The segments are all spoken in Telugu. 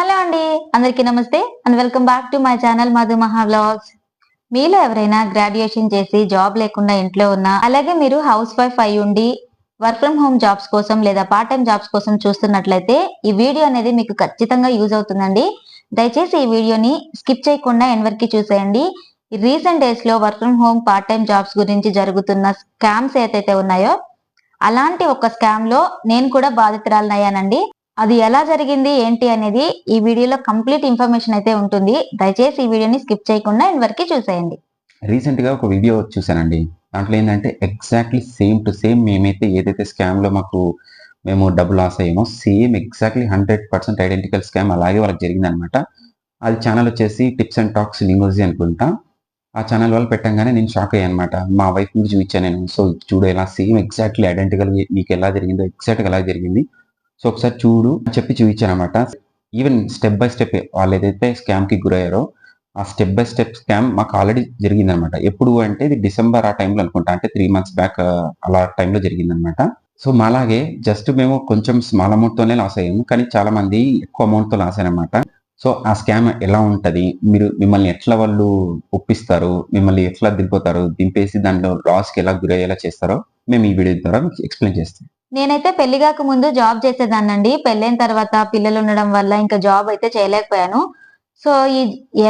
హలో అండి అందరికీ namaste and welcome back to my channel Madhu Maha మీలో ఎవరైనా గ్రాడ్యుయేషన్ చేసి జాబ్ లేకుండా ఇంట్లో ఉన్నా అలాగే మీరు హౌస్ వైఫ్ అయి ఉండి వర్క్ ఫ్రమ్ హోమ్ జాబ్స్ కోసం లేదా పార్ట్ టైం జాబ్స్ కోసం చూస్తున్నట్లయితే ఈ వీడియో అనేది మీకు ఖచ్చితంగా యూజ్ అవుతుందండి. దయచేసి ఈ వీడియోని స్కిప్ చేయకుండా ఎండ్ వరకు చూసేయండి. రీసెంట్ డేస్లో work from home part time jobs గురించి జరుగుతున్న స్కామ్స్ ఏదైతే ఉన్నాయో అలాంటి ఒక స్కామ్లో నేను కూడా బాధితురాలనయ్యానండి. అది ఎలా జరిగింది ఏంటి అనేది ఈ వీడియోలో కంప్లీట్ ఇన్ఫర్మేషన్ అయితే ఉంటుంది. దయచేసి ఈ వీడియోని స్కిప్ చేయకుండా ఎండ్ వరకు చూసేయండి. రీసెంట్గా ఒక వీడియో చూసానండి దాంట్లో ఏంటంటే ఎగ్జాక్ట్లీ సేమ్ టు సేమ్ మేమైతే ఏదైతే స్కామ్లో మాకు మేము డబ్బు loss అయ్యామో same exactly hundred percent identical scam అలాగే వాళ్ళకి జరిగిందనమాట అది ఛానల్ వచ్చేసి టిప్స్ అండ్ టాక్స్ లింగోజీ అనుకుంటా. ఆ ఛానల్ వాళ్ళు పెట్టంగానే నేను షాక్ అయ్యాను అనమాట మా వైఫ్ నుంచి చూపించాను నేను. సో చూడు సేమ్ ఎగ్జాక్ట్లీ ఐడెంటికల్ మీకు ఎలా జరిగిందో ఎగ్జాక్ట్గా ఎలా జరిగింది. సో ఒకసారి చూడు అని చెప్పి చూపించాను అనమాట ఈవెన్ స్టెప్ బై స్టెప్ వాళ్ళు ఏదైతే స్కామ్కి గురయ్యారో ఆ స్టెప్ బై స్టెప్ స్కామ్ మాకు ఆల్రెడీ జరిగిందనమాట. ఎప్పుడు అంటే ఇది డిసెంబర్ ఆ టైంలో అనుకుంటా. అంటే త్రీ మంత్స్ బ్యాక్ అలా టైంలో జరిగిందనమాట. సో మాలాగే జస్ట్ మేము కొంచెం స్మాల్ అమౌంట్ తోనే లాస్ అయ్యాము. కానీ చాలా మంది ఎక్కువ అమౌంట్తో లాస్ అయ్యారనమాట సో ఆ స్కామ్ ఎలా ఉంటుంది? మీరు మిమ్మల్ని ఎట్లా వాళ్ళు ఒప్పిస్తారు? మిమ్మల్ని ఎట్లా దింపుతారు? దింపేసి దాంట్లో లాస్కి ఎలా గురయ్యేలా చేస్తారో మేము ఈ వీడియో ద్వారా ఎక్స్ప్లెయిన్ చేస్తాం. నేనైతే పెళ్ళి కాక ముందు జాబ్ చేసేదాన్నండి. పెళ్ళైన తర్వాత పిల్లలు ఉండడం వల్ల ఇంకా జాబ్ అయితే చేయలేకపోయాను. సో ఈ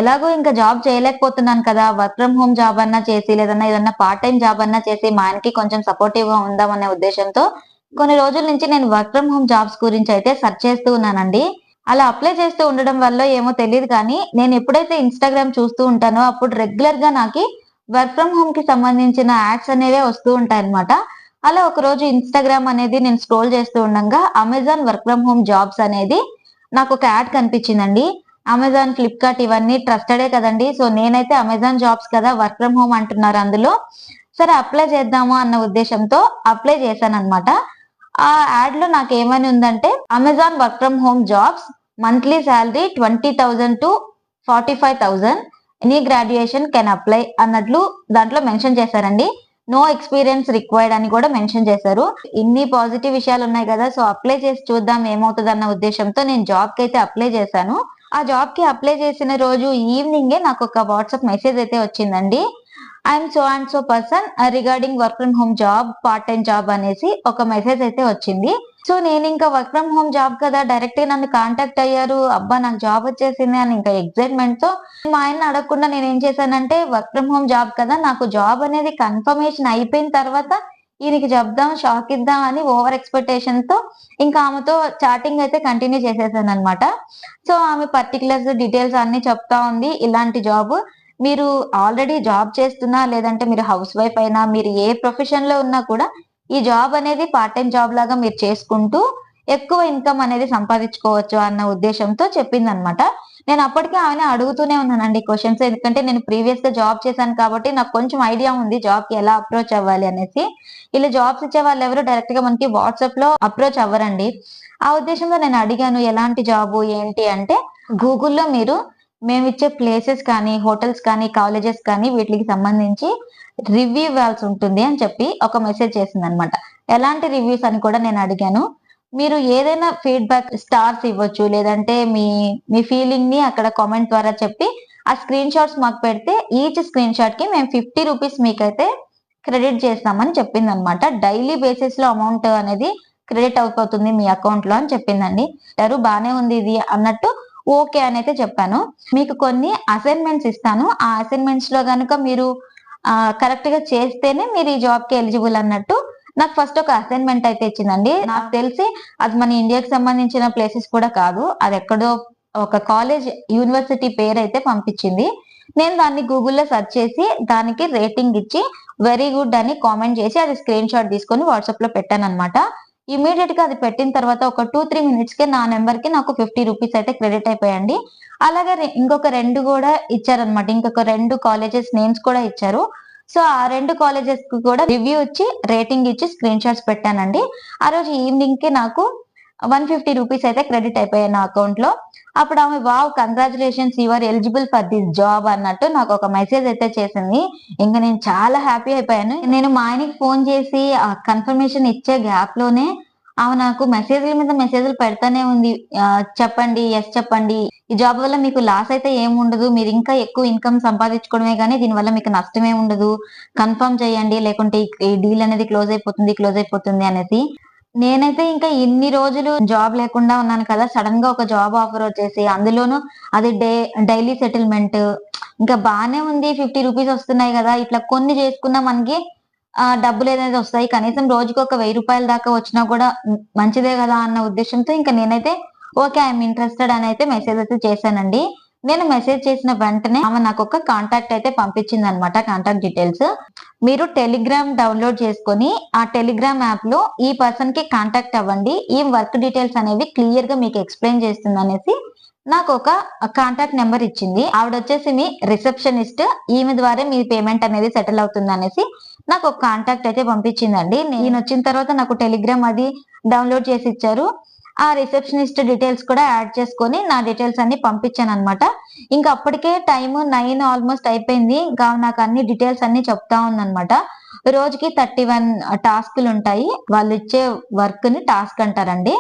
ఎలాగో ఇంకా జాబ్ చేయలేకపోతున్నాను కదా. వర్క్ ఫ్రమ్ హోమ్ జాబ్ అన్నా చేసి లేదన్నా ఏదన్నా పార్ట్ టైం జాబ్ అన్నా చేసి మా ఆయనకి కొంచెం సపోర్టివ్గా ఉందామనే ఉద్దేశంతో కొన్ని రోజుల నుంచి నేను వర్క్ ఫ్రమ్ హోమ్ జాబ్స్ గురించి అయితే సెర్చ్ చేస్తూ ఉన్నానండి. అలా అప్లై చేస్తూ ఉండడం వల్ల ఏమో తెలియదు కానీ నేను ఎప్పుడైతే ఇన్స్టాగ్రామ్ చూస్తూ ఉంటానో అప్పుడు రెగ్యులర్గా నాకు వర్క్ ఫ్రమ్ హోమ్కి సంబంధించిన యాడ్స్ అనేవే వస్తూ ఉంటాయి అనమాట అలా ఒక రోజు ఇన్స్టాగ్రామ్ అనేది నేను స్క్రోల్ చేస్తూ ఉండగా Amazon work from home jobs అనేది నాకు ఒక యాడ్ కనిపించిందండి. అమెజాన్ ఫ్లిప్కార్ట్ ఇవన్నీ ట్రస్టెడే కదండి. సో నేనైతే అమెజాన్ జాబ్స్ కదా వర్క్ ఫ్రమ్ హోమ్ అంటున్నారు అందులో. సరే అప్లై చేద్దాము అన్న ఉద్దేశంతో అప్లై చేశాను అనమాట ఆ యాడ్లో నాకు ఏమని ఉందంటే Amazon work from home jobs monthly salary twenty thousand to forty five thousand any graduation can apply అన్నట్లు దాంట్లో మెన్షన్ చేశారండి. నో ఎక్స్పీరియన్స్ రిక్వైర్డ్ అని కూడా మెన్షన్ చేశారు. ఇన్ని పాజిటివ్ విషయాలు ఉన్నాయి కదా సో అప్లై చేసి చూద్దాం ఏమవుతుంది అన్న ఉద్దేశంతో నేను జాబ్కి అయితే అప్లై చేశాను. ఆ జాబ్కి అప్లై చేసిన రోజు ఈవినింగే నాకు ఒక వాట్సాప్ మెసేజ్ అయితే వచ్చిందండి. I'm so and so person regarding work from home job part time job అనేసి ఒక మెసేజ్ అయితే వచ్చింది. సో నేను ఇంకా వర్క్ ఫ్రమ్ హోమ్ జాబ్ కదా డైరెక్ట్ నన్ను కాంటాక్ట్ అయ్యారు. అబ్బా నాకు జాబ్ వచ్చేసింది అని ఇంకా ఎక్సైట్మెంట్తో మా ఆయన అడగకుండా నేను ఏం చేశానంటే వర్క్ ఫ్రమ్ హోమ్ జాబ్ కదా నాకు జాబ్ అనేది కన్ఫర్మేషన్ అయిపోయిన తర్వాత ఈయనకి చెప్దాం షాక్ ఇద్దాం అని ఓవర్ ఎక్స్పెక్టేషన్తో ఇంకా ఆమెతో చాటింగ్ అయితే కంటిన్యూ చేసేసాను అనమాట సో ఆమె పర్టికులర్స్ డీటెయిల్స్ అన్ని చెప్తా ఉంది. ఇలాంటి జాబ్ మీరు ఆల్రెడీ జాబ్ చేస్తున్నా లేదంటే మీరు హౌస్ వైఫ్ అయినా మీరు ఏ ప్రొఫెషన్లో ఉన్నా కూడా ఈ జాబ్ అనేది పార్ట్ టైం జాబ్ లాగా మీరు చేసుకుంటూ ఎక్కువ ఇన్కమ్ అనేది సంపాదించుకోవచ్చు అన్న ఉద్దేశంతో చెప్పింది అనమాట నేను అప్పటికే ఆమె అడుగుతూనే ఉన్నానండి క్వశ్చన్స్ ఎందుకంటే నేను ప్రీవియస్గా జాబ్ చేశాను కాబట్టి నాకు కొంచెం ఐడియా ఉంది జాబ్కి ఎలా అప్రోచ్ అవ్వాలి అనేసి. ఇలా జాబ్స్ ఇచ్చే వాళ్ళు ఎవరు డైరెక్ట్గా మనకి వాట్సాప్లో అప్రోచ్ అవ్వరండి. ఆ ఉద్దేశంలో నేను అడిగాను ఎలాంటి జాబ్ ఏంటి అంటే గూగుల్లో మీరు మేము ఇచ్చే ప్లేసెస్ కానీ హోటల్స్ కానీ కాలేజెస్ కానీ వీటికి సంబంధించి రివ్యూ ఇవ్వాల్సి ఉంటుంది అని చెప్పి ఒక మెసేజ్ చేసింది అనమాట ఎలాంటి రివ్యూస్ అని కూడా నేను అడిగాను. మీరు ఏదైనా ఫీడ్బ్యాక్ స్టార్స్ ఇవ్వచ్చు లేదంటే మీ మీ ఫీలింగ్ని అక్కడ కామెంట్ ద్వారా చెప్పి ఆ స్క్రీన్ షాట్స్ మాకు పెడితే ఈచ్ స్క్రీన్ షాట్కి మేము ఫిఫ్టీ రూపీస్ మీకైతే క్రెడిట్ చేస్తామని చెప్పింది అనమాట డైలీ బేసిస్లో అమౌంట్ అనేది క్రెడిట్ అయిపోతుంది మీ అకౌంట్లో అని చెప్పిందండి. ఎవరు బాగానే ఉంది ఇది అన్నట్టు ఓకే అని అయితే చెప్పాను. మీకు కొన్ని అసైన్మెంట్స్ ఇస్తాను. ఆ అసైన్మెంట్స్లో కనుక మీరు కరెక్ట్గా చేస్తేనే మీరు ఈ జాబ్కి ఎలిజిబుల్ అన్నట్టు నాకు ఫస్ట్ ఒక అసైన్మెంట్ అయితే ఇచ్చిందండి. నాకు తెలిసి అది మన ఇండియాకి సంబంధించిన ప్లేసెస్ కూడా కాదు. అది ఎక్కడో ఒక కాలేజ్ యూనివర్సిటీ పేరు అయితే పంపించింది. నేను దాన్ని గూగుల్లో సెర్చ్ చేసి దానికి రేటింగ్ ఇచ్చి వెరీ గుడ్ అని కామెంట్ చేసి అది స్క్రీన్ షాట్ తీసుకొని వాట్సాప్లో పెట్టాను అనమాట ఇమీడియట్గా అది పెట్టిన తర్వాత ఒక టూ త్రీ మినిట్స్కి నా నెంబర్కి నాకు ఫిఫ్టీ రూపీస్ అయితే క్రెడిట్ అయిపోయండి. అలాగే ఇంకొక రెండు కూడా ఇచ్చారనమాట ఇంకొక రెండు కాలేజెస్ నేమ్స్ కూడా ఇచ్చారు. సో ఆ రెండు కాలేజెస్కి కూడా రివ్యూ ఇచ్చి రేటింగ్ ఇచ్చి స్క్రీన్ షాట్స్ పెట్టానండి. ఆ రోజు ఈవినింగ్కి నాకు వన్ ఫిఫ్టీ రూపీస్ అయితే క్రెడిట్ అయిపోయాయి నా అకౌంట్లో. అప్పుడు ఆమె wow congratulations your eligible for this job అన్నట్టు నాకు ఒక మెసేజ్ అయితే చేసింది. ఇంకా నేను చాలా హ్యాపీ అయిపోయాను. నేను మా ఆయనకి ఫోన్ చేసి ఆ కన్ఫర్మేషన్ ఇచ్చే గ్యాప్లోనే ఆమె నాకు మెసేజ్ల మీద మెసేజ్లు పెడతానే ఉంది. చెప్పండి ఎస్ చెప్పండి. ఈ జాబ్ వల్ల మీకు లాస్ అయితే ఏం ఉండదు. మీరు ఇంకా ఎక్కువ ఇన్కమ్ సంపాదించుకోవడమే కానీ దీనివల్ల మీకు నష్టమే ఉండదు. కన్ఫర్మ్ చేయండి. లేకుంటే ఈ- ఈ డీల్ అనేది క్లోజ్ అయిపోతుంది క్లోజ్ అయిపోతుంది అనేసి నేనైతే ఇంకా ఇన్ని రోజులు జాబ్ లేకుండా ఉన్నాను కదా. సడన్గా ఒక జాబ్ ఆఫర్ వచ్చేసి అందులోనూ అది డే డైలీ సెటిల్మెంట్. ఇంకా బానే ఉంది ఫిఫ్టీ రూపీస్ వస్తున్నాయి కదా. ఇట్లా కొన్ని చేసుకున్నా మనకి ఆ డబ్బులు అనేది వస్తాయి. కనీసం రోజుకి ఒక వెయ్యి రూపాయల దాకా వచ్చినా కూడా మంచిదే కదా అన్న ఉద్దేశంతో ఇంకా నేనైతే ఓకే ఐఎమ్ ఇంట్రెస్టెడ్ అని అయితే మెసేజ్ అయితే చేశానండి. నేను మెసేజ్ చేసిన వెంటనే ఆమె నాకు ఒక కాంటాక్ట్ అయితే పంపించింది అనమాట కాంటాక్ట్ డీటెయిల్స్ మీరు టెలిగ్రామ్ డౌన్లోడ్ చేసుకొని ఆ టెలిగ్రామ్ యాప్లో ఈ పర్సన్కి కాంటాక్ట్ అవ్వండి. ఈ వర్క్ డీటెయిల్స్ అనేవి క్లియర్గా మీకు ఎక్స్ప్లెయిన్ చేస్తుంది అనేసి నాకు ఒక కాంటాక్ట్ నెంబర్ ఇచ్చింది. ఆవిడ వచ్చేసి మీ రిసెప్షనిస్ట్ ఈమె ద్వారా మీ పేమెంట్ అనేది సెటిల్ అవుతుంది అనేసి నాకు ఒక కాంటాక్ట్ అయితే పంపించిందండి. నేను వచ్చిన తర్వాత నాకు టెలిగ్రామ్ అది డౌన్లోడ్ చేసి ఇచ్చారు. ఆ రిసెప్షనిస్ట్ డీటెయిల్స్ కూడా యాడ్ చేసుకొని నా డీటెయిల్స్ అన్ని పంపించాను అనమాట ఇంకా అప్పటికే టైం నైన్ ఆల్మోస్ట్ అయిపోయింది. ఇంకా నాకు అన్ని డీటెయిల్స్ అన్ని చెప్తా ఉందన్నమాట. రోజుకి థర్టీ వన్ టాస్క్లు ఉంటాయి. వాళ్ళు ఇచ్చే వర్క్ని టాస్క్ అంటారండి.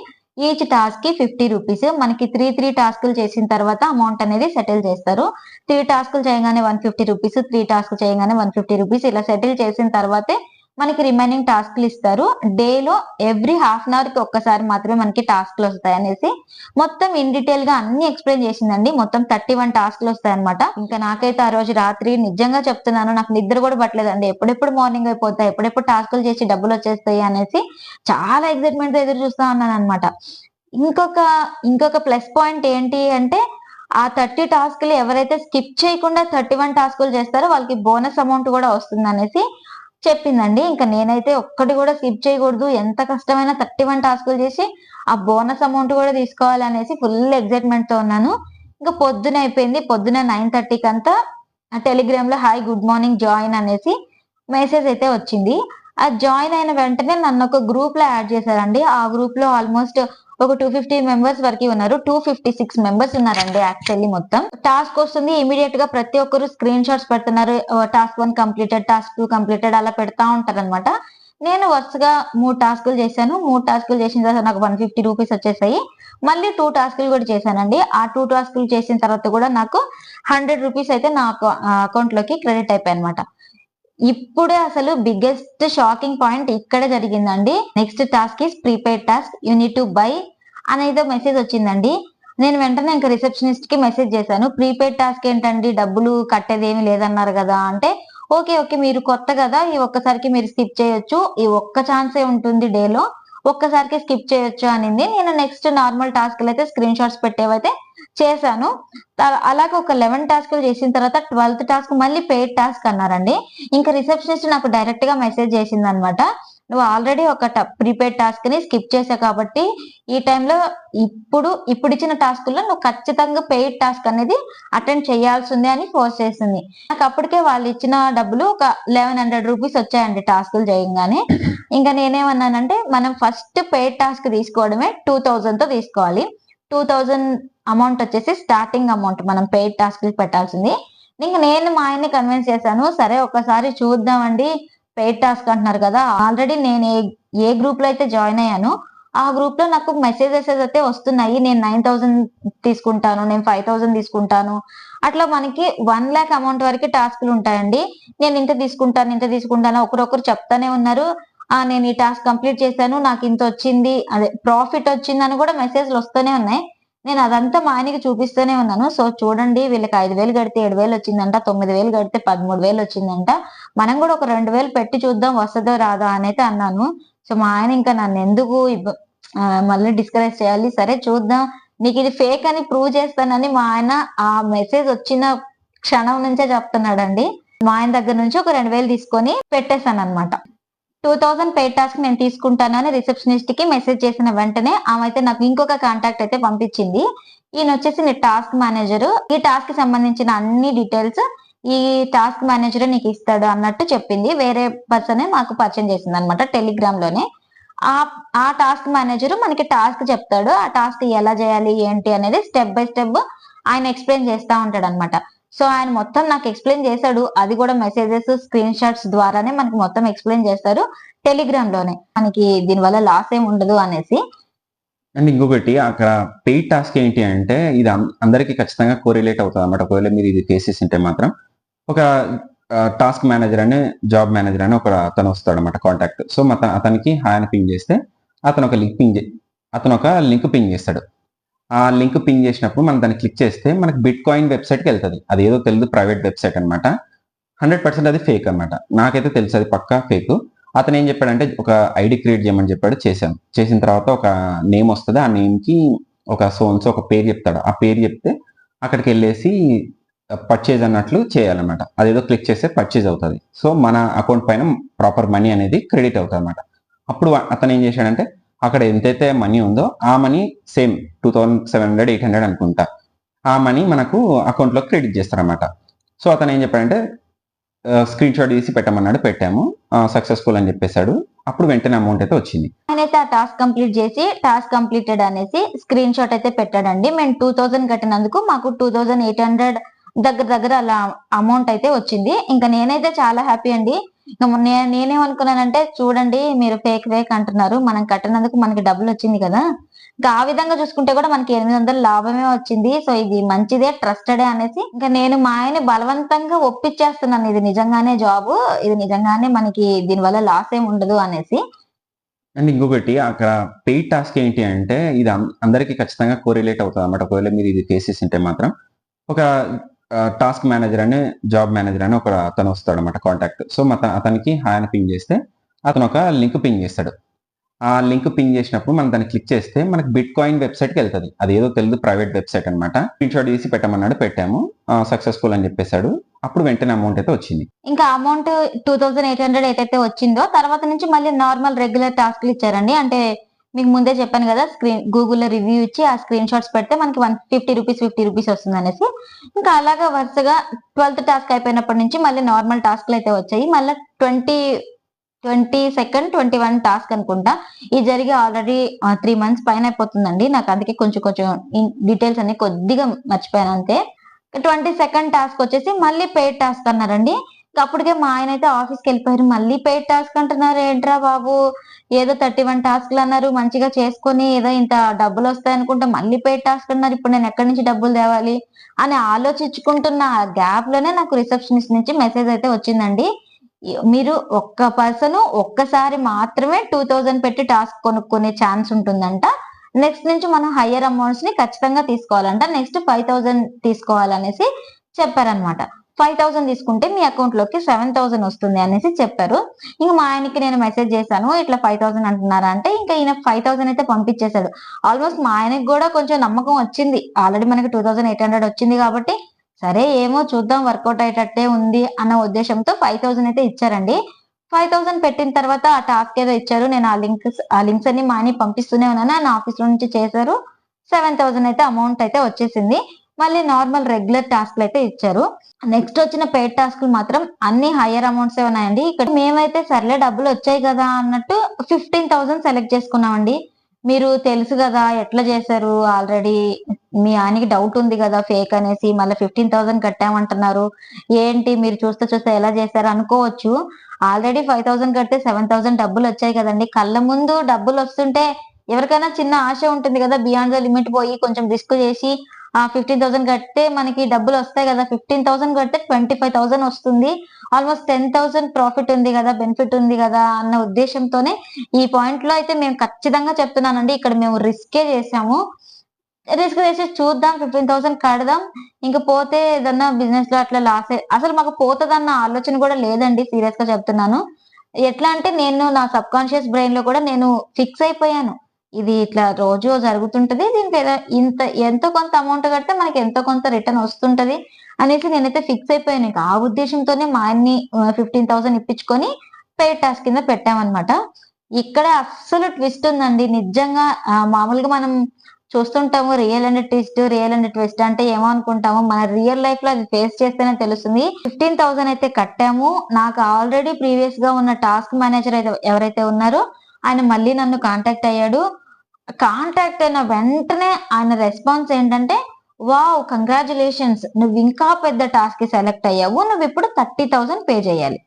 ఈచ్ టాస్క్కి ఫిఫ్టీ రూపీస్ మనకి త్రీ త్రీ టాస్క్లు చేసిన తర్వాత అమౌంట్ అనేది సెటిల్ చేస్తారు. త్రీ టాస్క్లు చేయగానే one fifty rupees three task చేయగానే వన్ ఫిఫ్టీ రూపీస్ ఇలా సెటిల్ చేసిన తర్వాతే మనకి రిమైనింగ్ టాస్క్లు ఇస్తారు. డేలో ఎవ్రీ హాఫ్ అన్ అవర్కి ఒక్కసారి మాత్రమే మనకి టాస్క్లు వస్తాయి అనేసి మొత్తం ఇన్ డీటెయిల్గా అన్ని ఎక్స్ప్లెయిన్ చేసిందండి. మొత్తం థర్టీ వన్ టాస్క్లు వస్తాయి అనమాట ఇంకా నాకైతే ఆ రోజు రాత్రి నిజంగా చెప్తున్నాను నాకు నిద్ర కూడా పట్టలేదండి. ఎప్పుడెప్పుడు మార్నింగ్ అయిపోతాయి ఎప్పుడెప్పుడు టాస్క్లు చేసి డబ్బులు వచ్చేస్తాయి అనేసి చాలా ఎక్సైట్మెంట్తో ఎదురు చూస్తా ఉన్నాను అనమాట ఇంకొక ఇంకొక ప్లస్ పాయింట్ ఏంటి అంటే ఆ థర్టీ టాస్క్లు ఎవరైతే స్కిప్ చేయకుండా థర్టీ వన్ టాస్కులు చేస్తారో వాళ్ళకి బోనస్ అమౌంట్ కూడా వస్తుంది అనేసి చెప్పిందండి. ఇంకా నేనైతే ఒక్కటి కూడా స్కిప్ చేయకూడదు. ఎంత కష్టమైనా థర్టీ వన్ టాస్కులు చేసి ఆ బోనస్ అమౌంట్ కూడా తీసుకోవాలి అనేసి ఫుల్ ఎక్సైట్మెంట్తో ఉన్నాను. ఇంకా పొద్దున అయిపోయింది. పొద్దున నైన్ థర్టీకి అంతా టెలిగ్రామ్లో హాయ్ గుడ్ మార్నింగ్ జాయిన్ అనేసి మెసేజ్ అయితే వచ్చింది. ఆ జాయిన్ అయిన వెంటనే నన్ను ఒక గ్రూప్లో యాడ్ చేశారండి. ఆ గ్రూప్లో ఆల్మోస్ట్ ఒక టూ ఫిఫ్టీ మెంబర్స్ వరకు ఉన్నారు. టూ ఫిఫ్టీ సిక్స్ మెంబర్స్ ఉన్నారండి యాక్చువల్లీ మొత్తం. టాస్క్ వస్తుంది ఇమీడియట్గా ప్రతి ఒక్కరు స్క్రీన్ షాట్స్ పెడుతున్నారు. Task one completed task two completed అలా పెడతా ఉంటారు అనమాట నేను వరుసగా మూడు టాస్కులు చేశాను. మూడు టాస్కులు చేసిన తర్వాత నాకు వన్ ఫిఫ్టీ రూపీస్ వచ్చేసాయి. మళ్ళీ టూ టాస్కులు కూడా చేశానండి. ఆ టూ టాస్కులు చేసిన తర్వాత కూడా నాకు హండ్రెడ్ రూపీస్ అయితే నా అకౌంట్లోకి క్రెడిట్ అయిపోయాయి అనమాట ఇప్పుడే అసలు బిగ్గెస్ట్ షాకింగ్ పాయింట్ ఇక్కడ జరిగిందండి. Next task is prepaid task you need to buy అనేది మెసేజ్ వచ్చిందండి. నేను వెంటనే ఇంకా రిసెప్షనిస్ట్కి మెసేజ్ చేశాను. ప్రీపెయిడ్ టాస్క్ ఏంటండి? డబ్బులు కట్టేది ఏమి లేదన్నారు కదా అంటే ఓకే ఓకే మీరు కొత్త కదా ఈ ఒక్కసారికి మీరు స్కిప్ చేయొచ్చు. ఈ ఒక్క ఛాన్సే ఉంటుంది డేలో ఒక్కసారికి స్కిప్ చేయొచ్చు అనింది. నేను నెక్స్ట్ నార్మల్ టాస్క్ అయితే స్క్రీన్ షాట్స్ పెట్టేవైతే చేశాను. అలాగే ఒక లెవెన్ టాస్క్లు చేసిన తర్వాత ట్వెల్త్ టాస్క్ మళ్ళీ పెయిడ్ టాస్క్ అన్నారండి. ఇంకా రిసెప్షనిస్ట్ నాకు డైరెక్ట్గా మెసేజ్ చేసింది అనమాట నువ్వు ఆల్రెడీ ఒక ప్రీపెయిడ్ టాస్క్ని స్కిప్ చేసావు కాబట్టి ఈ టైంలో ఇప్పుడు ఇప్పుడు ఇచ్చిన టాస్క్లో నువ్వు ఖచ్చితంగా పెయిడ్ టాస్క్ అనేది అటెండ్ చేయాల్సిందే అని ఫోర్స్ చేసింది. నాకు అప్పటికే వాళ్ళు ఇచ్చిన డబ్బులు ఒక లెవెన్ హండ్రెడ్ రూపీస్ వచ్చాయండి టాస్కులు చేయగానే. ఇంకా నేనేమన్నానంటే మనం ఫస్ట్ పెయిడ్ టాస్క్ తీసుకోవడమే టూ థౌజండ్తో తీసుకోవాలి. టూ థౌజండ్ అమౌంట్ వచ్చేసి స్టార్టింగ్ అమౌంట్ మనం పెయిడ్ టాస్క్ పెట్టాల్సింది. ఇంకా నేను మా ఆయన్ని కన్విన్స్ చేశాను సరే ఒకసారి చూద్దామండి పెయిడ్ టాస్క్ అంటున్నారు కదా ఆల్రెడీ నేను ఏ ఏ గ్రూప్లో అయితే జాయిన్ అయ్యాను ఆ గ్రూప్లో నాకు మెసేజెస్ అయితే వస్తున్నాయి. నేను నైన్ థౌసండ్ తీసుకుంటాను నేను ఫైవ్ థౌసండ్ తీసుకుంటాను. అట్లా మనకి వన్ ల్యాక్ అమౌంట్ వరకు టాస్క్లు ఉంటాయండి. నేను ఇంత తీసుకుంటాను ఇంత తీసుకుంటాను ఒకరొకరు చెప్తానే ఉన్నారు. ఆ నేను ఈ టాస్క్ కంప్లీట్ చేశాను నాకు ఇంత వచ్చింది అదే ప్రాఫిట్ వచ్చిందని కూడా మెసేజ్లు వస్తూనే ఉన్నాయి. నేను అదంతా మా ఆయనకి చూపిస్తూనే ఉన్నాను. సో చూడండి వీళ్ళకి ఐదు వేలు కడితే ఏడు వేలు వచ్చిందంట తొమ్మిది వేలు కడితే పదమూడు వేలు వచ్చిందంట. మనం కూడా ఒక రెండు వేలు పెట్టి చూద్దాం వస్తుందో రాదా అనైతే అన్నాను. సో మా ఆయన ఇంకా నన్ను ఎందుకు మళ్ళీ డిస్కరేజ్ చేయాలి? సరే చూద్దాం. నీకు ఇది ఫేక్ అని ప్రూవ్ చేస్తానని మా ఆయన ఆ మెసేజ్ వచ్చిన క్షణం నుంచే చెప్తున్నాడండి. మా ఆయన దగ్గర నుంచి ఒక రెండు వేలు తీసుకొని పెట్టేశాను అనమాట టూ థౌసండ్ పెయిడ్ టాస్క్ నేను తీసుకుంటానని రిసెప్షనిస్ట్కి మెసేజ్ చేసిన వెంటనే ఆమె అయితే నాకు ఇంకొక కాంటాక్ట్ అయితే పంపించింది. ఈయన వచ్చేసి నీ టాస్క్ మేనేజర్ ఈ టాస్క్కి సంబంధించిన అన్ని డీటెయిల్స్ ఈ టాస్క్ మేనేజర్ నీకు ఇస్తాడు అన్నట్టు చెప్పింది. వేరే పర్సనే మాకు పరిచయం చేసింది అనమాట టెలిగ్రామ్లోనే. ఆ ఆ టాస్క్ మేనేజర్ మనకి టాస్క్ చెప్తాడు. ఆ టాస్క్ ఎలా చేయాలి ఏంటి అనేది స్టెప్ బై స్టెప్ ఆయన ఎక్స్ప్లెయిన్ చేస్తా ఉంటాడు అనమాట సో ఆయన మొత్తం నాకు ఎక్స్ప్లెయిన్ చేశాడు. అది కూడా మెసేజెస్ స్క్రీన్ షాట్స్ ద్వారానే మనకి మొత్తం ఎక్స్ప్లెయిన్ చేస్తారు. టెలిగ్రామ్లోనే. మనకి దీనివల్ల లాస్ ఏమి ఉండదు అనేసి. అండ్ ఇంకొకటి అక్కడ పెయిడ్ టాస్క్ ఏంటి అంటే ఇది అందరికీ ఖచ్చితంగా కోరిలేట్ అవుతుంది అనమాట ఒకవేళ మీరు ఇది చేసేసి ఉంటే మాత్రం. ఒక టాస్క్ మేనేజర్ అని జాబ్ మేనేజర్ అని ఒక అతను వస్తాడు అనమాట కాంటాక్ట్ సో అతనికి హాయ్ అని పింగ్ చేస్తే అతను ఒక లింక్ పింగ్ అతను ఒక లింక్ పింగ్ చేస్తాడు. ఆ లింక్ పింగ్ చేసినప్పుడు మనం దాన్ని క్లిక్ చేస్తే మనకు బిట్ కాయిన్ వెబ్సైట్కి వెళ్తుంది. అది ఏదో తెలియదు ప్రైవేట్ వెబ్సైట్ అనమాట హండ్రెడ్ పర్సెంట్ అది ఫేక్ అనమాట నాకైతే తెలుసు అది పక్కా ఫేక్. అతను ఏం చెప్పాడంటే ఒక ఐడి క్రియేట్ చేయమని చెప్పాడు చేశాను. చేసిన తర్వాత ఒక నేమ్ వస్తుంది ఆ నేమ్కి ఒక సోన్స్ ఒక పేరు చెప్తాడు. ఆ పేరు చెప్తే అక్కడికి వెళ్ళేసి పర్చేజ్ అన్నట్లు చేయాలన్నమాట. అదేదో క్లిక్ చేస్తే పర్చేజ్ అవుతుంది. సో మన అకౌంట్ పైన ప్రాపర్ మనీ అనేది క్రెడిట్ అవుతుంది అనమాట అప్పుడు అతను ఏం చేశాడంటే అక్కడ ఎంతైతే మనీ ఉందో ఆ money same two thousand seven hundred eight hundred అనుకుంటా. ఆ మనీ మనకు అకౌంట్లో క్రెడిట్ చేస్తారన్నమాట. సో అతను ఏం చెప్పాడంటే స్క్రీన్ షాట్ తీసి పెట్టమన్నాడు పెట్టాము. సక్సెస్ఫుల్ అని చెప్పేశాడు. అప్పుడు వెంటనే అమౌంట్ అయితే వచ్చింది. ఆయన అయితే ఆ టాస్క్ కంప్లీట్ చేసి టాస్క్ కంప్లీటెడ్ అనేసి స్క్రీన్ షాట్ అయితే పెట్టాడండి. మేము టూ థౌజండ్ కట్టినందుకు మాకు టూ థౌజండ్ ఎయిట్ హండ్రెడ్ దగ్గర దగ్గర అలా అమౌంట్ అయితే వచ్చింది. ఇంకా నేనైతే చాలా హ్యాపీ అండి. నేనేమనుకున్నానంటే చూడండి మీరు ఫేక్ ఫేక్ అంటున్నారు. మనం కట్టినందుకు మనకి డబ్బులు వచ్చింది కదా. ఇంకా ఆ విధంగా చూసుకుంటే కూడా మనకి ఎనిమిది వందలు లాభమే వచ్చింది. సో ఇది మంచిదే ట్రస్టెడే అనేసి ఇంకా నేను మా ఆయన బలవంతంగా ఒప్పించేస్తున్నాను. ఇది నిజంగానే జాబ్ ఇది నిజంగానే మనకి దీనివల్ల లాస్ ఏమి ఉండదు అనేసి. అండ్ ఇంకొకటి అక్కడ పెయిడ్ టాస్క్ ఏంటి అంటే ఇది అందరికీ ఖచ్చితంగా కోరిలేట్ అవుతుంది అనమాట ఒకవేళ మీరు ఇది ఫేస్ చేసి ఉంటే మాత్రం. ఒక టాస్క్ మేనేజర్ అని జాబ్ మేనేజర్ అని ఒక అతను వస్తాడు అనమాట కాంటాక్ట్ సో మత అతనికి హాయ్ అని పింగ్ చేస్తే అతను ఒక లింక్ పింగ్ చేస్తాడు. ఆ లింక్ పింగ్ చేసినప్పుడు మనం దాన్ని క్లిక్ చేస్తే మనకి బిట్ కాయిన్ వెబ్సైట్కి వెళ్తుంది. అది ఏదో తెలియదు ప్రైవేట్ వెబ్సైట్ అనమాట స్క్రీన్ షాట్ చేసి పెట్టమన్నాడు పెట్టాము. సక్సెస్ఫుల్ అని చెప్పేశాడు. అప్పుడు వెంటనే అమౌంట్ అయితే వచ్చింది. ఇంకా amount two thousand eight hundred ఏదైతే వచ్చిందో తర్వాత నుంచి మళ్ళీ నార్మల్ రెగ్యులర్ టాస్క్లు ఇచ్చారండి. అంటే మీకు ముందే చెప్పాను కదా స్క్రీన్ గూగుల్లో రివ్యూ ఇచ్చి ఆ స్క్రీన్ షాట్స్ పెడితే మనకి one fifty rupees fifty rupees వస్తుంది అనేసి. ఇంకా అలాగా వరుసగా ట్వెల్త్ టాస్క్ అయిపోయినప్పటి నుంచి మళ్ళీ నార్మల్ టాస్క్లు అయితే వచ్చాయి. మళ్ళీ twenty twenty second twenty one task అనుకుంటా. ఇది జరిగి ఆల్రెడీ త్రీ మంత్స్ పైన అయిపోతుందండి. నాకు అందుకే కొంచెం కొంచెం డీటెయిల్స్ అన్ని కొద్దిగా మర్చిపోయాను అంతే. ట్వంటీ సెకండ్ టాస్క్ వచ్చేసి మళ్ళీ పెయిడ్ టాస్క్ అన్నారండి. అప్పటికే మా ఆయన అయితే ఆఫీస్కి వెళ్ళిపోయారు. మళ్ళీ పెయిడ్ టాస్క్ అంటున్నారు ఏంట్రా బాబు? ఏదో థర్టీ వన్ టాస్క్లు అన్నారు మంచిగా చేసుకొని ఏదో ఇంత డబ్బులు వస్తాయి అనుకుంటే మళ్ళీ పెయిడ్ టాస్క్ అన్నారు. ఇప్పుడు నేను ఎక్కడి నుంచి డబ్బులు తేవాలి? అని ఆలోచించుకుంటున్న గ్యాప్లోనే నాకు రిసెప్షనిస్ట్ నుంచి మెసేజ్ అయితే వచ్చిందండి. మీరు ఒక్క పర్సన్ ఒక్కసారి మాత్రమే టూ థౌజండ్ పెట్టి టాస్క్ కొనుక్కునే ఛాన్స్ ఉంటుందంట. నెక్స్ట్ నుంచి మనం హయ్యర్ అమౌంట్స్ని ఖచ్చితంగా తీసుకోవాలంట. నెక్స్ట్ ఫైవ్ థౌజండ్ తీసుకోవాలనేసి చెప్పారనమాట ఫైవ్ థౌసండ్ తీసుకుంటే మీ అకౌంట్లోకి సెవెన్ థౌసండ్ వస్తుంది అనేసి చెప్పారు. ఇంకా మా ఆయనకి నేను మెసేజ్ చేశాను ఇట్లా ఫైవ్ థౌసండ్ అంటున్నారా అంటే ఇంకా ఈయన ఫైవ్ థౌసండ్ అయితే పంపించేశాడు. ఆల్మోస్ట్ మా ఆయనకి కూడా కొంచెం నమ్మకం వచ్చింది. ఆల్రెడీ మనకి టూ థౌసండ్ ఎయిట్ హండ్రెడ్ వచ్చింది కాబట్టి సరే ఏమో చూద్దాం వర్కౌట్ అయ్యేటట్టే ఉంది అన్న ఉద్దేశంతో ఫైవ్ థౌసండ్ అయితే ఇచ్చారండి. ఫైవ్ థౌసండ్ పెట్టిన తర్వాత ఆ టాస్క్ ఏదో ఇచ్చారు. నేను ఆ లింక్స్ ఆ లింక్స్ అన్ని మా ఆయన పంపిస్తూనే ఉన్నాను. ఆయన ఆఫీస్లో నుంచి చేశారు. సెవెన్ థౌసండ్ అయితే అమౌంట్ అయితే వచ్చేసింది. మళ్ళీ నార్మల్ రెగ్యులర్ టాస్క్లు అయితే ఇచ్చారు. నెక్స్ట్ వచ్చిన పెయిడ్ టాస్క్లు మాత్రం అన్ని హయ్యర్ అమౌంట్స్ ఉన్నాయండి. ఇక్కడ మేమైతే సర్లే డబ్బులు వచ్చాయి కదా అన్నట్టు ఫిఫ్టీన్ థౌసండ్ సెలెక్ట్ చేసుకున్నామండి. మీరు తెలుసు కదా ఎట్లా చేశారు? ఆల్రెడీ మీ ఆయనకి డౌట్ ఉంది కదా ఫేక్ అనేసి మళ్ళీ ఫిఫ్టీన్ థౌసండ్ కట్టామంటున్నారు. ఏంటి? మీరు చూస్తే చూస్తే ఎలా చేశారు అనుకోవచ్చు. ఆల్రెడీ ఫైవ్ థౌసండ్ కడితే సెవెన్ థౌసండ్ డబ్బులు వచ్చాయి కదండి. కళ్ళ ముందు డబ్బులు వస్తుంటే ఎవరికైనా చిన్న ఆశ ఉంటుంది కదా. బియాండ్ ద లిమిట్ పోయి కొంచెం రిస్క్ చేసి ఫిఫ్టీన్ థౌసండ్ కడితే మనకి డబ్బులు వస్తాయి కదా ఫిఫ్టీన్ థౌసండ్ కడితే ట్వంటీ ఫైవ్ థౌసండ్ వస్తుంది. ఆల్మోస్ట్ టెన్ థౌసండ్ ప్రాఫిట్ ఉంది కదా బెనిఫిట్ ఉంది కదా అన్న ఉద్దేశంతోనే ఈ పాయింట్లో అయితే మేము ఖచ్చితంగా చెప్తున్నానండి. ఇక్కడ మేము రిస్కే చేసాము రిస్క్ చేసి చూద్దాం ఫిఫ్టీన్ థౌసండ్ కడదాం. ఇంకా పోతే ఏదన్నా బిజినెస్లో అట్లా లాస్ అసలు మాకు పోతుందన్న ఆలోచన కూడా లేదండి సీరియస్గా చెప్తున్నాను. ఎట్లా అంటే నేను నా సబ్ కాన్షియస్ బ్రెయిన్లో కూడా నేను ఫిక్స్ అయిపోయాను. ఇది ఇట్లా రోజు జరుగుతుంటది దీనికి ఏదో ఇంత ఎంతో కొంత అమౌంట్ కడితే మనకి ఎంతో కొంత రిటర్న్ వస్తుంటది అనేసి నేనైతే ఫిక్స్ అయిపోయాను. ఇంకా ఆ ఉద్దేశంతోనే మా ఆయన్ని ఫిఫ్టీన్ థౌసండ్ ఇప్పించుకొని పే టాస్క్ కింద పెట్టామన్నమాట. ఇక్కడ అస్సలు ట్విస్ట్ ఉందండి. నిజంగా మామూలుగా మనం చూస్తుంటాము real and twist real and twist అంటే ఏమో అనుకుంటాము. మన రియల్ లైఫ్లో అది ఫేస్ చేస్తేనే తెలుస్తుంది. ఫిఫ్టీన్ థౌసండ్ అయితే కట్టాము. నాకు ఆల్రెడీ ప్రీవియస్గా ఉన్న టాస్క్ మేనేజర్ అయితే ఎవరైతే ఉన్నారో ఆయన మళ్ళీ నన్ను కాంటాక్ట్ అయ్యాడు. కాంటాక్ట్ అయిన వెంటనే ఆయన రెస్పాన్స్ ఏంటంటే వావ్ కంగ్రాచులేషన్స్ నువ్వు ఇంకా పెద్ద టాస్క్కి సెలెక్ట్ అయ్యావు. నువ్వు ఇప్పుడు థర్టీ థౌసండ్ పే చేయాలి.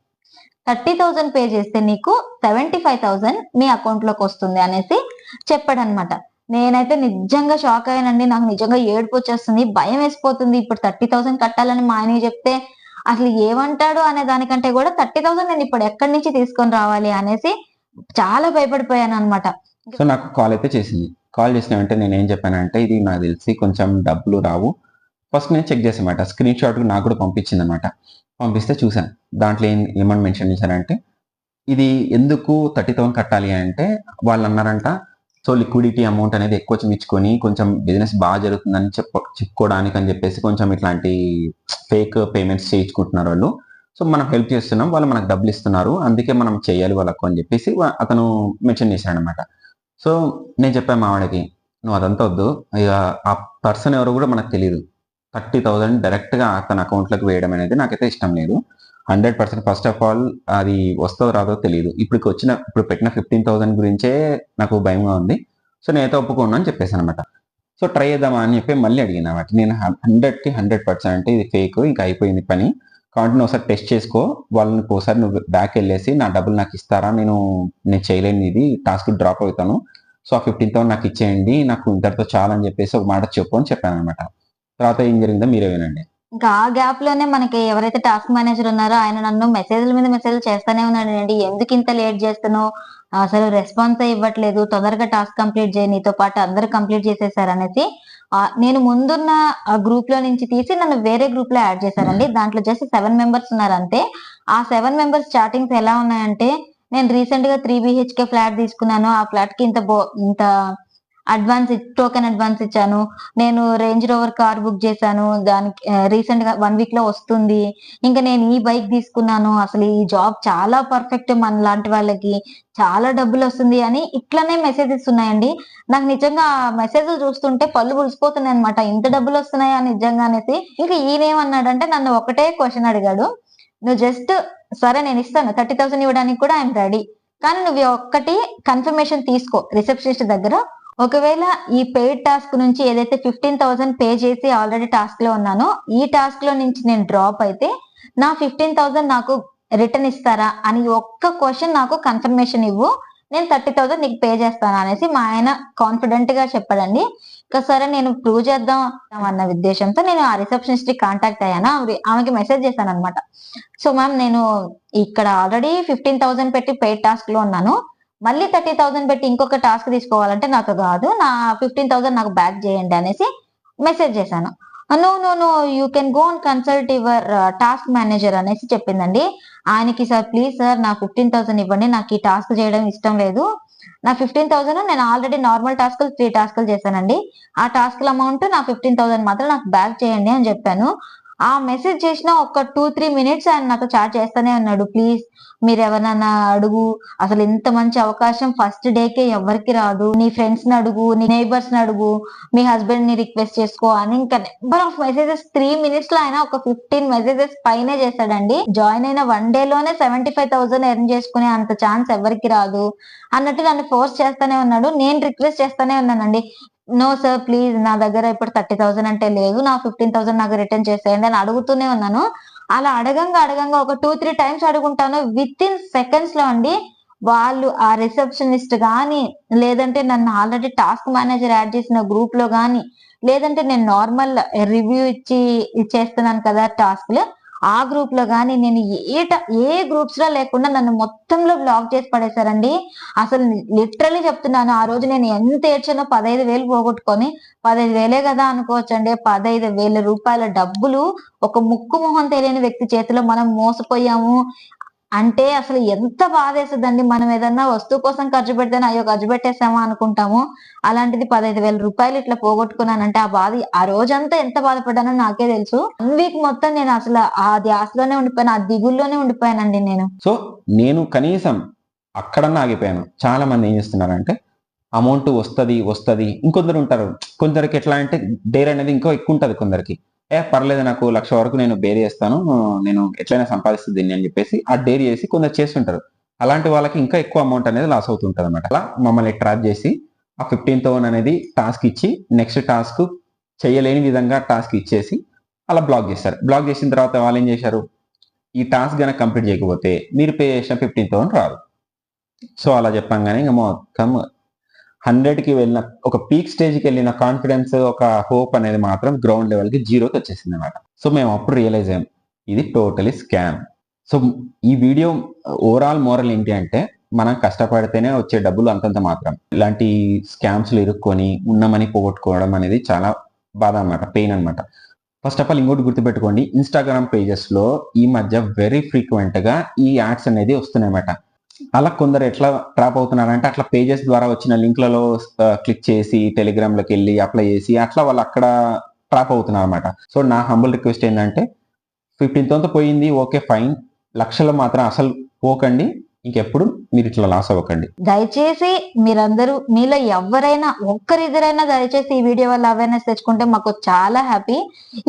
థర్టీ థౌసండ్ పే చేస్తే నీకు సెవెంటీ ఫైవ్ థౌసండ్ మీ అకౌంట్లోకి వస్తుంది అనేసి చెప్పాడనమాట నేనైతే నిజంగా షాక్ అయ్యానండి. నాకు నిజంగా ఏడుపు వచ్చేస్తుంది. భయం వేసిపోతుంది. ఇప్పుడు థర్టీ థౌసండ్ కట్టాలని మా ఆయన చెప్తే అసలు ఏమంటాడు అనే దానికంటే కూడా థర్టీ థౌసండ్ నేను ఇప్పుడు ఎక్కడి నుంచి తీసుకొని రావాలి అనేసి చాలా భయపడిపోయాను అనమాట సో నాకు కాల్ అయితే చేసింది. కాల్ చేసిన వెంటనే నేను ఏం చెప్పానంటే ఇది నాకు తెలిసి కొంచెం డబ్బులు రావు. ఫస్ట్ నేను చెక్ చేసామాట స్క్రీన్ షాట్ నాకు కూడా పంపించింది అనమాట పంపిస్తే చూశాను. దాంట్లో ఏం ఏమని మెన్షన్ చేశారంటే ఇది ఎందుకు థర్టీ థౌసండ్ కట్టాలి అంటే వాళ్ళు అన్నారంట సో లిక్విడిటీ అమౌంట్ అనేది ఎక్కువ చూపించుకొని కొంచెం బిజినెస్ బాగా జరుగుతుందని చెప్ప చెప్పుకోవడానికి అని చెప్పేసి కొంచెం ఇట్లాంటి ఫేక్ పేమెంట్స్ చేయించుకుంటున్నారు వాళ్ళు. సో మనం హెల్ప్ చేస్తున్నాం వాళ్ళు మనకు డబ్బులు ఇస్తున్నారు అందుకే మనం చేయాలి వాళ్ళకు అని చెప్పేసి అతను మెన్షన్ చేశాడనమాట. సో నేను చెప్పాను మావాడికి నువ్వు అదంతా వద్దు ఇక ఆ పర్సన్ ఎవరు కూడా మనకు తెలియదు థర్టీ థౌజండ్ డైరెక్ట్గా అతని అకౌంట్లోకి వేయడం అనేది నాకైతే ఇష్టం లేదు. Hundred percent first of all అది వస్తుందో రాదో తెలియదు ఇప్పుడు వచ్చిన ఇప్పుడు పెట్టిన ఫిఫ్టీన్ థౌసండ్ గురించే నాకు భయంగా ఉంది. సో నేనైతే ఒప్పుకోను అని చెప్పేసి అనమాట. సో ట్రై చేద్దామా అని చెప్పి మళ్ళీ అడిగిన అనమాట. నేను హండ్రెడ్కి హండ్రెడ్ పర్సెంట్ అంటే ఇది ఫేక్ ఇంకా అయిపోయింది పని. కాబట్టి నువ్వు ఒకసారి టెస్ట్ చేసుకో. వాళ్ళని ఒకసారి నువ్వు బ్యాక్ వెళ్ళేసి నా డబ్బులు నాకు ఇస్తారా? నేను నేను చేయలేని ఇది టాస్క్ డ్రాప్ అవుతాను. సో ఆ ఫిఫ్టీన్ థౌసండ్ నాకు ఇచ్చేయండి. నాకు ఇంతటితో చాలని చెప్పేసి ఒక మాట చెప్పు అని చెప్పాను అనమాట. తర్వాత ఏం జరిగిందో మీరే వినండి. ఇంకా ఆ గ్యాప్లోనే మనకి ఎవరైతే టాస్క్ మేనేజర్ ఉన్నారో ఆయన నన్ను మెసేజ్ల మీద మెసేజ్ చేస్తానే ఉన్నాడు ఎందుకు ఇంత లేట్ చేస్తున్నావు? అసలు రెస్పాన్స్ ఇవ్వట్లేదు. తొందరగా టాస్క్ కంప్లీట్ చేయ. నీతో పాటు అందరు కంప్లీట్ చేసేసారు అనేసి నేను ముందున్న ఆ గ్రూప్లో నుంచి తీసి నన్ను వేరే గ్రూప్లో యాడ్ చేశారండి. దాంట్లో జస్ట్ సెవెన్ మెంబర్స్ ఉన్నారు అంతే ఆ సెవెన్ మెంబర్స్ స్టార్టింగ్స్ ఎలా ఉన్నాయంటే నేను రీసెంట్గా త్రీ బిహెచ్కే ఫ్లాట్ తీసుకున్నాను. ఆ ఫ్లాట్కి ఇంత బో ఇంత అడ్వాన్స్ టోకెన్ అడ్వాన్స్ ఇచ్చాను. నేను రేంజ్ రోవర్ కార్ బుక్ చేశాను. దానికి రీసెంట్గా వన్ వీక్లో వస్తుంది. ఇంకా నేను ఈ బైక్ తీసుకున్నాను. అసలు ఈ జాబ్ చాలా పర్ఫెక్ట్ మన లాంటి వాళ్ళకి. చాలా డబ్బులు వస్తుంది అని ఇట్లానే మెసేజెస్ ఉన్నాయండి. నాకు నిజంగా ఆ చూస్తుంటే పళ్ళు పులిసిపోతున్నాయి అనమాట ఇంత డబ్బులు వస్తున్నాయా నిజంగా అనేసి. ఇంకా ఈయనేమన్నాడంటే నన్ను ఒకటే క్వశ్చన్ అడిగాడు. నువ్వు జస్ట్ సరే నేను ఇస్తాను. థర్టీ థౌసండ్ ఇవ్వడానికి కూడా ఐఎమ్ రెడీ కానీ నువ్వు ఒక్కటి కన్ఫర్మేషన్ తీసుకో. రిసెప్షనిస్ట్ దగ్గర ఒకవేళ ఈ పెయిడ్ టాస్క్ నుంచి ఏదైతే ఫిఫ్టీన్ థౌసండ్ పే చేసి ఆల్రెడీ టాస్క్లో ఉన్నానో ఈ టాస్క్లో నుంచి నేను డ్రాప్ అయితే నా ఫిఫ్టీన్ థౌసండ్ నాకు రిటర్న్ ఇస్తారా అని ఒక్క క్వశ్చన్ నాకు కన్ఫర్మేషన్ ఇవ్వు. నేను థర్టీ థౌసండ్ నీకు పే చేస్తాను అనేసి మా ఆయన కాన్ఫిడెంట్గా చెప్పాడండి. ఇంకా సరే నేను ప్రూవ్ చేద్దాం అన్న ఉద్దేశంతో నేను ఆ రిసెప్షనిస్ట్కి కాంటాక్ట్ అయ్యాను. ఆమెకి మెసేజ్ చేశాను అనమాట సో మ్యామ్ నేను ఇక్కడ ఆల్రెడీ ఫిఫ్టీన్ థౌసండ్ పెట్టి పెయిడ్ టాస్క్లో ఉన్నాను. మళ్ళీ థర్టీ థౌసండ్ పెట్టి ఇంకొక టాస్క్ తీసుకోవాలంటే నాతో కాదు. నా ఫిఫ్టీన్ థౌసండ్ నాకు బ్యాక్ చేయండి అనేసి మెసేజ్ చేశాను. No no no you can go and consult your task manager అనేసి చెప్పిందండి. ఆయనకి సార్ ప్లీజ్ సార్ నా ఫిఫ్టీన్ థౌసండ్ ఇవ్వండి. నాకు ఈ టాస్క్ చేయడం ఇష్టం లేదు. నా ఫిఫ్టీన్ థౌసండ్ నేను ఆల్రెడీ నార్మల్ టాస్క్లు త్రీ టాస్క్లు చేశానండి. ఆ టాస్క్ల అమౌంట్ నా ఫిఫ్టీన్ థౌసండ్ మాత్రం నాకు బ్యాక్ చేయండి అని చెప్పాను. ఆ మెసేజ్ చేసిన ఒక టూ త్రీ మినిట్స్ ఆయన నాతో చాట్ చేస్తానే ఉన్నాడు. ప్లీజ్ మీరు ఎవరన్నా అడుగు. అసలు ఇంత మంచి అవకాశం ఫస్ట్ డేకే ఎవరికి రాదు. నీ ఫ్రెండ్స్ని అడుగు నీ నైబర్స్ని అడుగు. మీ హస్బెండ్ని రిక్వెస్ట్ చేసుకో అని ఇంకా నెంబర్ ఆఫ్ మెసేజెస్ త్రీ మినిట్స్లో ఆయన ఒక ఫిఫ్టీన్ మెసేజెస్ పైనే చేశాడండి. జాయిన్ అయిన వన్ డే లోనే సెవెంటీ ఫైవ్ థౌసండ్ ఎర్న్ చేసుకునే అంత ఛాన్స్ ఎవరికి రాదు. అన్నట్టు నన్ను ఫోర్స్ చేస్తానే ఉన్నాడు. నేను రిక్వెస్ట్ చేస్తానే ఉన్నానండి. నో సార్ ప్లీజ్ నా దగ్గర ఇప్పుడు థర్టీ థౌసండ్ అంటే లేదు. నా ఫిఫ్టీన్ థౌసండ్ నాకు రిటర్న్ చేసేయండి అని అడుగుతూనే ఉన్నాను. అలా అడగంగా అడగంగా ఒక టూ త్రీ టైమ్స్ అడుగుంటాను. విత్ ఇన్ సెకండ్స్లో అండి వాళ్ళు ఆ రిసెప్షనిస్ట్ కానీ లేదంటే నన్ను ఆల్రెడీ టాస్క్ మేనేజర్ యాడ్ చేసిన గ్రూప్లో కానీ లేదంటే నేను నార్మల్ రివ్యూ ఇచ్చి చేస్తున్నాను కదా టాస్క్లు ఆ గ్రూప్లో కానీ నేను ఏట ఏ గ్రూప్స్లో లేకుండా నన్ను మొత్తంలో బ్లాక్ చేసి పడేశారండి. అసలు లిటరలీ చెప్తున్నాను ఆ రోజు నేను ఎంత ఏడ్చానో పదహైదు వేలు పోగొట్టుకొని పదహైదు వేలే కదా అనుకోవచ్చండి. పదహైదు వేల రూపాయల డబ్బులు ఒక ముక్కు మొహం తెలియని వ్యక్తి చేతిలో మనం మోసపోయాము. అంటే అసలు ఎంత బాధేస్తుందండి మనం ఏదన్నా వస్తువు కోసం ఖర్చు పెడితేనే అయ్యో ఖర్చు పెట్టేసామా అనుకుంటాము. అలాంటిది పదహైదు వేల రూపాయలు ఇట్లా పోగొట్టుకున్నానంటే ఆ బాధ ఆ రోజంతా ఎంత బాధపడ్డానో నాకే తెలుసు. వన్ వీక్ మొత్తం నేను అసలు ఆ ధ్యాసలోనే ఉండిపోయాను ఆ దిగుల్లోనే ఉండిపోయానండి నేను. సో నేను కనీసం అక్కడన్నా ఆగిపోయాను. చాలా మంది ఏం చేస్తున్నారంటే అమౌంట్ వస్తది వస్తది. ఇంకొందరు ఉంటారు. కొందరికి ఎట్లా అంటే డేర్ అనేది ఇంకో ఎక్కువ ఉంటది కొందరికి. ఏ పర్లేదు నాకు లక్ష వరకు నేను బేర్ చేస్తాను. నేను ఎట్లయినా సంపాదిస్తుంది దీన్ని అని చెప్పేసి ఆ డేర్ చేసి కొందరు చేస్తుంటారు. అలాంటి వాళ్ళకి ఇంకా ఎక్కువ అమౌంట్ అనేది లాస్ అవుతుంటుంది అనమాట అలా మమ్మల్ని ట్రాప్ చేసి ఆ ఫిఫ్టీన్ థౌసండ్ అనేది టాస్క్ ఇచ్చి నెక్స్ట్ టాస్క్ చేయలేని విధంగా టాస్క్ ఇచ్చేసి అలా బ్లాక్ చేశారు బ్లాక్ చేసిన తర్వాత వాళ్ళు ఏం చేశారు? ఈ టాస్క్ గనక కంప్లీట్ చేయకపోతే మీరు పే చేసిన ఫిఫ్టీన్ థౌసండ్ రాదు. సో అలా చెప్పంగానే ఇంకా మొత్తం హండ్రెడ్కి వెళ్ళిన ఒక పీక్ స్టేజ్కి వెళ్ళిన కాన్ఫిడెన్స్ ఒక హోప్ అనేది మాత్రం గ్రౌండ్ లెవెల్కి జీరోకి వచ్చేసింది అనమాట సో మేము అప్పుడు రియలైజ్ అయ్యాం ఇది టోటలీ స్కామ్. సో ఈ వీడియో ఓవరాల్ మోరల్ ఏంటి అంటే మనం కష్టపడితేనే వచ్చే డబ్బులు అంతంత మాత్రం. ఇలాంటి స్కామ్స్లు ఇరుక్కొని ఉన్నమని పోగొట్టుకోవడం అనేది చాలా బాధ అనమాట పెయిన్ అనమాట ఫస్ట్ ఆఫ్ ఆల్ ఇంకోటి గుర్తుపెట్టుకోండి ఇన్స్టాగ్రామ్ పేజెస్లో ఈ మధ్య వెరీ ఫ్రీక్వెంట్గా ఈ యాడ్స్ అనేది వస్తున్నాయన్నమాట. అలా కొందరు ఎట్లా ట్రాప్ అవుతున్నారంటే అట్లా పేజెస్ ద్వారా వచ్చిన లింక్లలో క్లిక్ చేసి టెలిగ్రామ్లోకి వెళ్ళి అప్లై చేసి అట్లా వాళ్ళు అక్కడ ట్రాప్ అవుతున్నారు అనమాట సో నా హంబుల్ రిక్వెస్ట్ ఏంటంటే ఫిఫ్టీన్తో పోయింది ఓకే ఫైన్ లక్షలు మాత్రం అసలు పోకండి ఇంకెప్పుడు మీరు ఇట్లా లాస్ అవ్వకండి. దయచేసి మీరందరూ మీలో ఎవరైనా ఒక్కరిద్దరైనా దయచేసి ఈ వీడియో వల్ల అవేర్నెస్ తెచ్చుకుంటే మాకు చాలా హ్యాపీ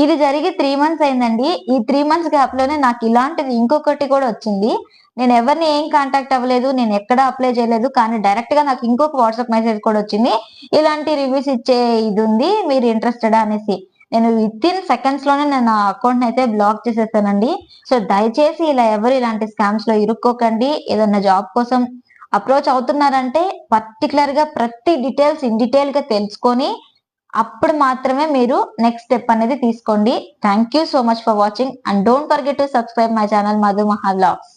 ఇది జరిగి త్రీ మంత్స్ అయిందండి. ఈ త్రీ మంత్స్ గ్యాప్లోనే నాకు ఇలాంటిది ఇంకొకటి కూడా వచ్చింది. నేను ఎవరిని ఏం కాంటాక్ట్ అవ్వలేదు నేను ఎక్కడ అప్లై చేయలేదు కానీ డైరెక్ట్గా నాకు ఇంకొక వాట్సాప్ మెసేజ్ కూడా వచ్చింది. ఇలాంటి రివ్యూస్ ఇచ్చే ఇది ఉంది మీరు ఇంట్రెస్టెడ్ అనేసి. నేను విత్ ఇన్ సెకండ్స్లోనే నేను నా అకౌంట్ అయితే బ్లాక్ చేసేసానండి. సో దయచేసి ఇలా ఎవరు ఇలాంటి స్కామ్స్లో ఇరుక్కోకండి. ఏదన్నా జాబ్ కోసం అప్రోచ్ అవుతున్నారంటే పర్టికులర్గా ప్రతి డీటెయిల్స్ ఇన్ డీటెయిల్గా తెలుసుకొని అప్పుడు మాత్రమే మీరు నెక్స్ట్ స్టెప్ అనేది తీసుకోండి. Thank you so much for watching and don't forget to subscribe my channel Madhu Maha blogs